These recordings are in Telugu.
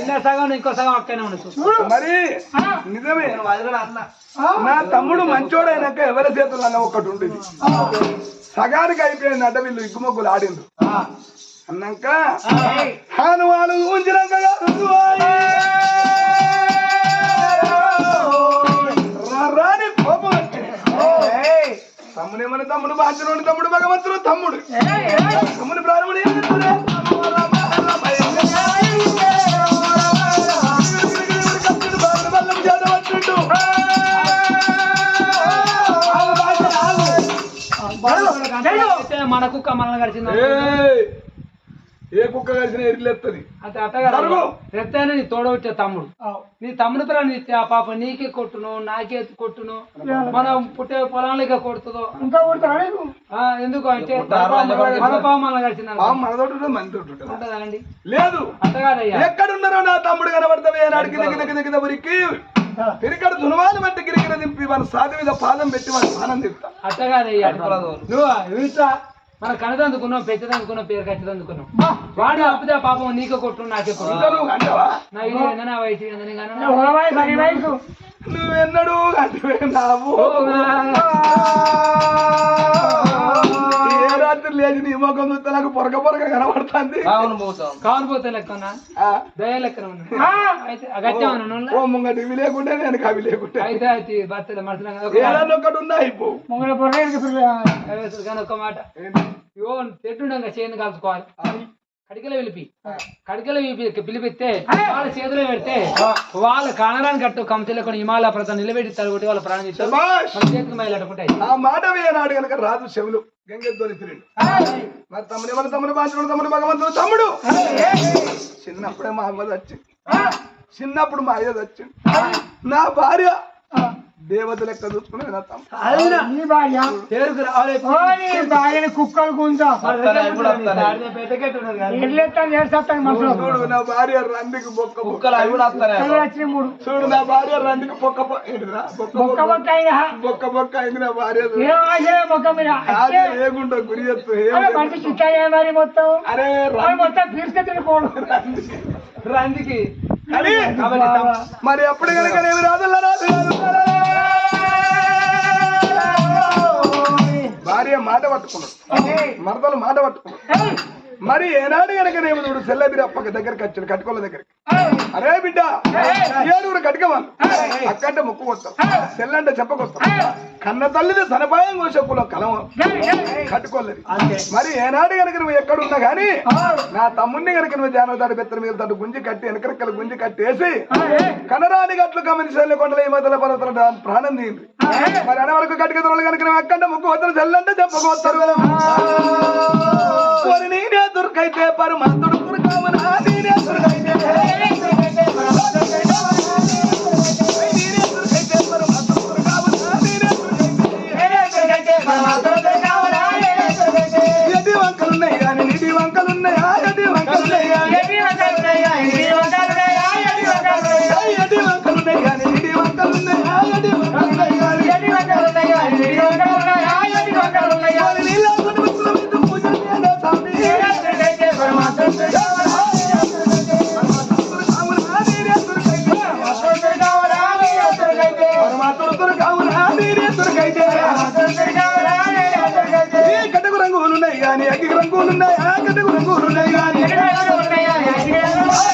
చిన్న సగం ఇంకో సగం అక్కనే ఉండొచ్చు మరి నిజమే. నా తమ్ముడు మంచోడైనాక ఎవరి చేతులు అన్న ఒకటి ఉండేది. సగానికి అయిపోయింది అడ్డ వీళ్ళు ఇగ్గుమొగ్గులు ఆడిండ్రు. అన్నాక హనుమాను ఉంచినాక రాని కోపం తమ్ముడేమని తమ్ముడు బాధ్యుడు తమ్ముడు భగవంతుడు తమ్ముడు. తమ్ముడు మన కుక్క మనల్ని ఏయ్! ఏ కుక్క కలిసిన ఎరిలేస్తుంది అంటే అట్టగా జరుగు. ఎత్తైనా నీ తోడవచ్చే తమ్ముడు. నీ తమ్ముడు పిల్లలు ఇస్తే ఆ పాప నీకే కొట్టును నాకే కొట్టును. మనం పుట్టే పొలాలకే కొడుతుందో. ఇంకా కొడతారా ఆ, ఎందుకు అంటే మన పాప మనల్ని కరిచింది? పాము మనతోటి ఉంటుంది. అండి? లేదు. అట్టగాదయ్యా ఎక్కడున్నారో నా తమ్ముడు కనబడతావే కింద కింద కింద తిరిగడు దునవాలు బట్టి గిరిగిన దింపి మన సాధి మీద పాదం పెట్టి మన స్నానం తిప్పుతా అట్టగాదయ్యా నువ్వు మన కనదందుకున్నావు పెద్దదందుకున్నావు పేరు కట్టదందుకున్నావు. వాడు అప్పుదే పాపం నీకే కొట్టు నాకే కొట్టు. ఇంకా నువ్వు లేచి నీ ముఖం చూస్తే నాకు పొరక పొరక కనబడుతుంది. కావును పోతే లెక్కనా? దయ లెక్కన అయితే ఓ ముంగటి ఇవి లేకుంటే నేను కవి లేకుంటే. అయితే అయితే బర్త్డే మనసులో ఏదన్నా ఒకటి ఉన్నా అయిపో ముంగడ పొరగడికి పిల్ల కానీ ఒక మాట. ఇవో చెట్టుండగా చేను కలుసుకోవాలి కడికలు పిలిపి. కడికలు పిలిపి పిలిపిస్తే వాళ్ళ చేతిలో పెడితే వాళ్ళ కానరాన్ని కట్టు కంచెలు కొన్ని హిమాలయ ప్రతం నిలబెట్టి తలగొట్టి వాళ్ళ ప్రాణం ఇస్తారు శభాష్! మన చేతికి మైలు అట్టుకుంటాయి ఆ మాట వేయనాడు కనుక రాజు చెవులు గంగెద్దోని తిరిగి. మరి తమ్ముడు ఎవరు తమ్ముడు? బాధ్యుడు తమ్ముడు భగవంతుడు తమ్ముడు. చిన్నప్పుడే మా అమ్మ వచ్చింది చిన్నప్పుడు మా అయ్య వచ్చింది నా భార్య దేవత లెక్క చూసుకునే భార్యని కుక్కలు చూడు నా భార్య రందికి బొక్క చూడు నా భార్య రందికి బొక్క బొక్క? బొక్క బొక్క. బొక్క బొక్క అయింది నా భార్య. ఏగుంటా గురి మరి మొత్తం? అరే మొత్తం పోడు రందికి. మరి ఎప్పుడు కనుక నేను రాజుల భార్య మాట పట్టుకున్నాడు మరదలు మాట పట్టుకున్నాడు మరి ఏనాడు కనుక నేను చూడు సెల్లబిరి అప్పక దగ్గరికి వచ్చాడు కట్టుకోళ్ళ దగ్గరికి. అరే బిడ్డ ఏడుగురు కట్టుకోవాలి. అక్కంటే ముక్కు కొత్తాం సెల్లంటే చెప్పకొత్తాం కన్న తల్లిది సనపాయం కోసకులో కలం కట్టుకోలేదు. మరి ఏనాడు కనుక నువ్వు ఎక్కడున్నా గానీ నా తమ్ముడిని కనుక నువ్వు జానదాడి బెత్తర మీద తడు గుంజి కట్టి వెనకరెక్కలు గుంజి కట్టేసి కనరాని గట్లు గమని చెల్లి కొండల ఈ మధ్యలో పర్వతాల ప్రాణం తీయండి. మరి అనే వరకు కనుక నువ్వు ఎక్కంటే ముక్కు వద్దరు చెల్లంటే చెప్పకొస్తారు మరి నేనే దుర్గైతే పరమాత్ముడు దుర్గామనా రంగులున్నాయి? కానీ అగ్గి రంగులున్నాయి? ఆ కటకు రంగులున్నాయి? కానీ రంగులున్నాయి? అగ్గి రంగులున్నాయి?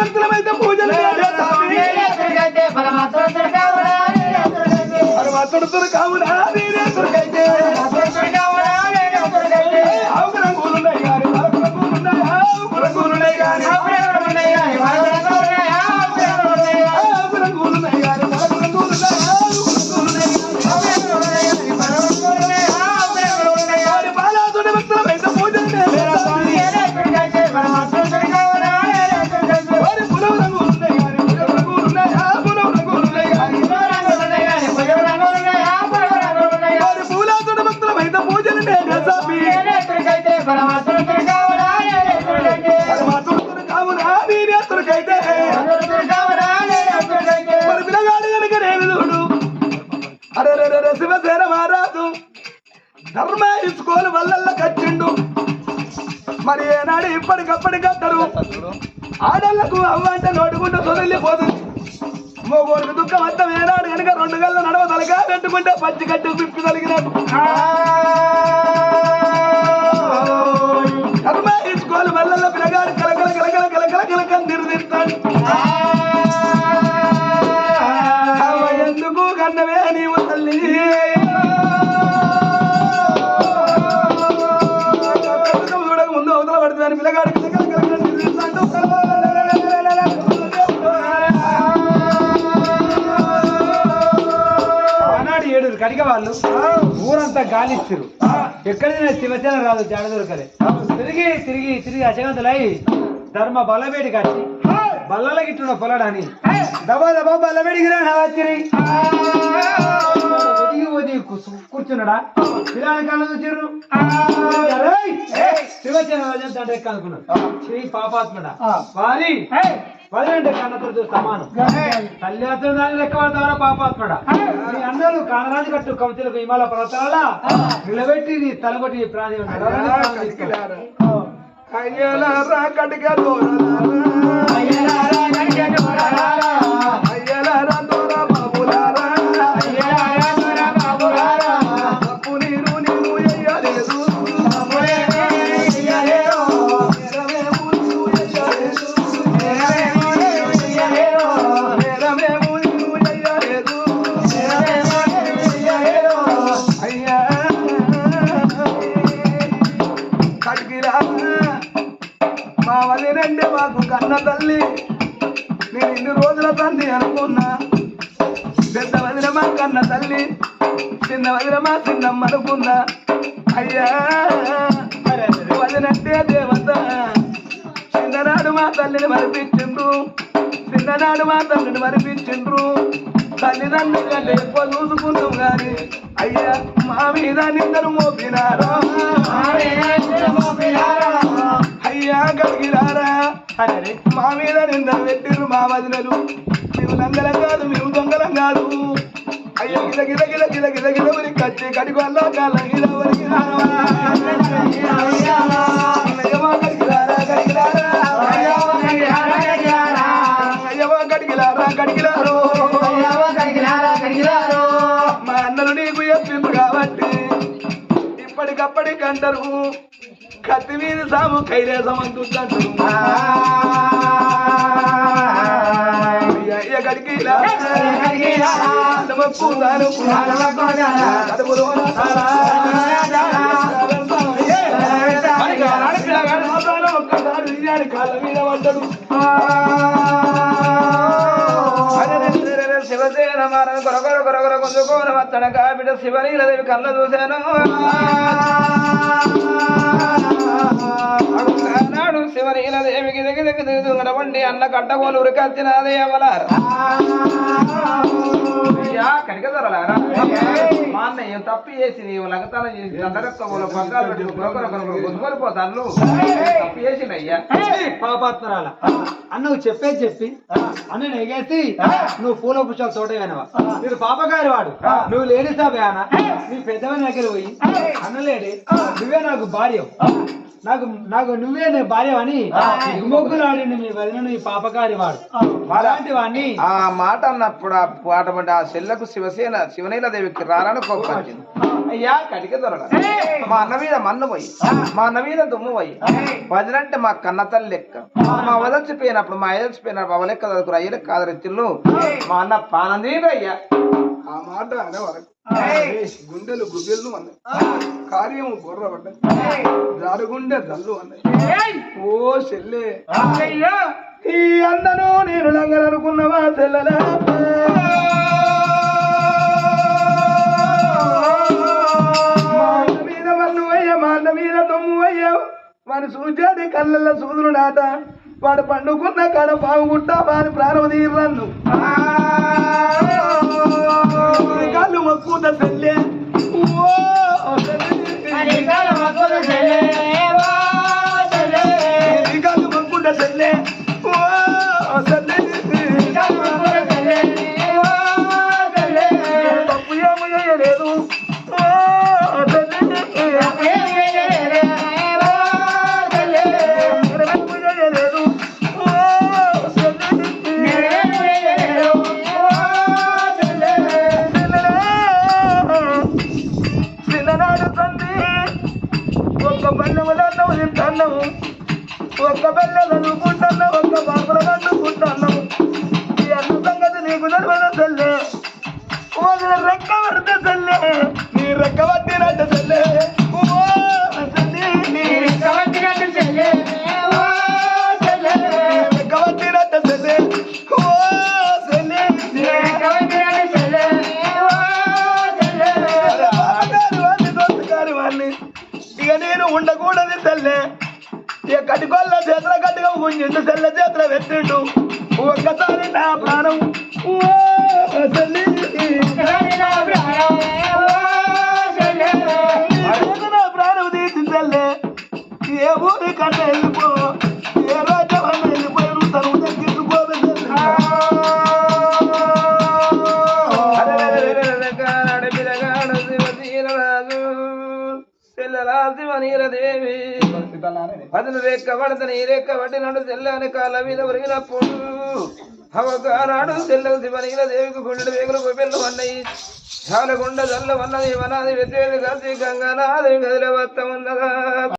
భక్తులమైతే పూజలు చేయనా స్వామి? వెసివ మారాదు ధర్మ ఇసుకోలు వల్ల కచ్చిండు మరి ఏనాడు ఇప్పటికప్పటి కట్టరు ఆడళ్ళకు అవ్వంటే నోటుకుంటే సొదిలిపోతుంది మోగోడికి దుఃఖం అర్థం ఏనాడు కనుక రెండు గల్లు నడవదలగా పెట్టుకుంటే పచ్చి కట్టి పిప్పి తలిగినట్టు ధర్మ ఇసుకోలు వల్ల పిల్లగాడు కలకల కలకల కలకల కలకల నిర్దిస్తాడు కడిగ వాళ్ళు. ఊరంతా గాలిచ్చిరు ఎక్కడైనా శివసేన రాదు జాడ దొరకలే. తిరిగి తిరిగి తిరిగి అచగంతులై ధర్మ బలవేడి కట్టి బల్లల గిట్టున్న పొలడాని. దబా దబా బల్లవేడికి రా వచ్చిరి కూర్చున్నాడా? పిల్లల కళ్ళు ఎక్క అనుకున్నాడు శ్రీ పాపాత్మడా. వారి పదిహేంటి కన్నతో సమానం తల్లి అతను దాని లెక్క పడతావరా పాపాత్మడా? నీ అన్నలు కానరాజు కట్టు కవితలకు హిమాల పర్వతాల నిలబెట్టి నీ తలగొట్టి ప్రాణి ఉన్నాడు కటికిలారా. అయ్యలారా కటిక దూరలారా. కడిగిరా మా వల్లినంటే మాకు కన్న తల్లి. నేను ఇన్ని రోజుల తండ్రి అనుకున్నా. పెద్ద వదిన మా కన్న తల్లి. చిన్న వదిన మా చిన్నమ్మ అనుకున్నా. అయ్యా వదినంటే దేవత. చిన్ననాడు మా తల్లిని మరిపించిండు చిన్ననాడు మా తల్లిని మరిపించిండ్రు తల్లిదండ్రులు కంటే ఎక్కువ చూసుకుంటాం గాని అయ్యా మా మీద నిందరు మోపినారో అయ్యా కలిగిరారా మా మీద నిందరు పెట్టిర్రు మా వదినలు మేము నంగలం కాదు మేము దొంగలం కాదు అయ్యా గిల గిల గిల గిల గిల గిల ఉరి కచ్చి కడికి వల్ల గిల ఉరికి అయ్యవా ఇప్పటికప్పటికంటారు కత్తి మీద సాము కైలేసం అంటుంటారు కడికి కాళ్ళ మీద పడ్డడు. శివసేన మారని కొరకొర కొరకొర కొందుకోన మత్తడ కాబిడ శివనీలదేవి కళ్ళ చూశాను. నాడు శివనీలదేవికి దగ్గర దగ్గర దిగుతుంగడవండి అన్న కట్టగోలు ఉరికచ్చినదే అవలారు కడిగదరలారా మా అన్నయ్య తప్పు చేసి నీవు లగతనం చేసి దండరెత్త పగ్గాలు పెట్టి కొరకొర కొరకొర గుంజుకొనిపోతాను తప్పు చేసిండయ్యా పాపాత్మరాల. అన్నకు చెప్పేది చెప్పి. అన్న ఎగేసి నువ్వు పూల పుష్పాలు తోట వేనవా? మీరు పాపగారి వాడు. నువ్వు లేడీసా వేనా నీ పెద్దవని దగ్గర పోయి. అన్నలేడి నువ్వే నాకు భార్య. నాకు నాకు నువ్వే నీ భార్య అని గుమ్మొగ్గులు ఆడింది మీ వదిన నీ పాపగారి వాడు అలాంటి వాడిని ఆ మాట అన్నప్పుడు ఆ పాట పడి ఆ చెల్లకు శివసేన శివనీల దేవికి రారని కోపంచింది అయ్యా కడిక దొరల. మా అన్న మీద మన్ను పోయి. మా అన్న మీద దుమ్ము పోయి. వదిలంటే మా కన్న తల్లి లెక్క. మా వదల్చిపోయినప్పుడు మా ఎదల్చిపోయినప్పుడు అవ లెక్క చదువుకురు అయ్య లెక్క ఆదరెత్తులు మా అన్న పానంది అయ్యా. ఆ మాట అనే వరకు గుండెలు గుబెళ్ళు అన్నాయి. కార్యము బుర్ర పడ్డాయి జారుగుండె జల్లు అన్నాయి. ఓ చెల్లె. ఈ అందను నేను లంగలనుకున్నవా చెల్లెలా? మీద మన్ను అయ్య మాట మీద తొమ్ము అయ్య వాడు సూచాడి కళ్ళల్లో సూదులు నాట. వాడు పండుకున్న కాడ బాగుంటా వారి ప్రాణం తీరన్ను కాళ్ళు మక్కుత చెల్లె ఓ చెల్లె. ఈ కాళ్ళు మక్కుత చెల్లె ఓ రెక్క పడితే తల్లి నీ రెక్క పట్టినట్టు తల్లి ఓ తల్లి నీ రెక్క కవచ్చినట్టు చెల్లె ఓ చెల్లె రెక్క పట్టినట్టు తల్లి ఓ తల్లి నీ కవచ్చినట్టు చెల్లె ఓ చెల్లె బావగారి వాడిని, దోస్తుగారి వాడిని. ఇక నేను ఉండకూడదు తల్లే ఇక కట్టుకోళ్ళ చేతుల కట్టుగా ఉంచిండు చేతుల పెట్టిండు. ఒక్కసారి నా ప్రాణం కవరి నా ప్రాణం. నీ ప్రాణం తీసి తల్లే ఏ ఊరి కట్ట వెళ్ళిపో ఏ రాజ్యం వెళ్ళిపోయారు తను తగ్గించుకోదు దేవి పదును రేక్క పడత నీ రేక్క పట్టినట్టు తెల్లని కాళ్ళ మీద ఒరిగినప్పుడు. అవగానాడు తెల్లవు శివనీల దేవికి గుండెడు వేగులు గొప్పెళ్ళు అన్నయి చాలా గుండె జల్ల ఉన్నది వనాది వ్యతిరేక గంగానాది గదిల వత్త ఉన్నదా?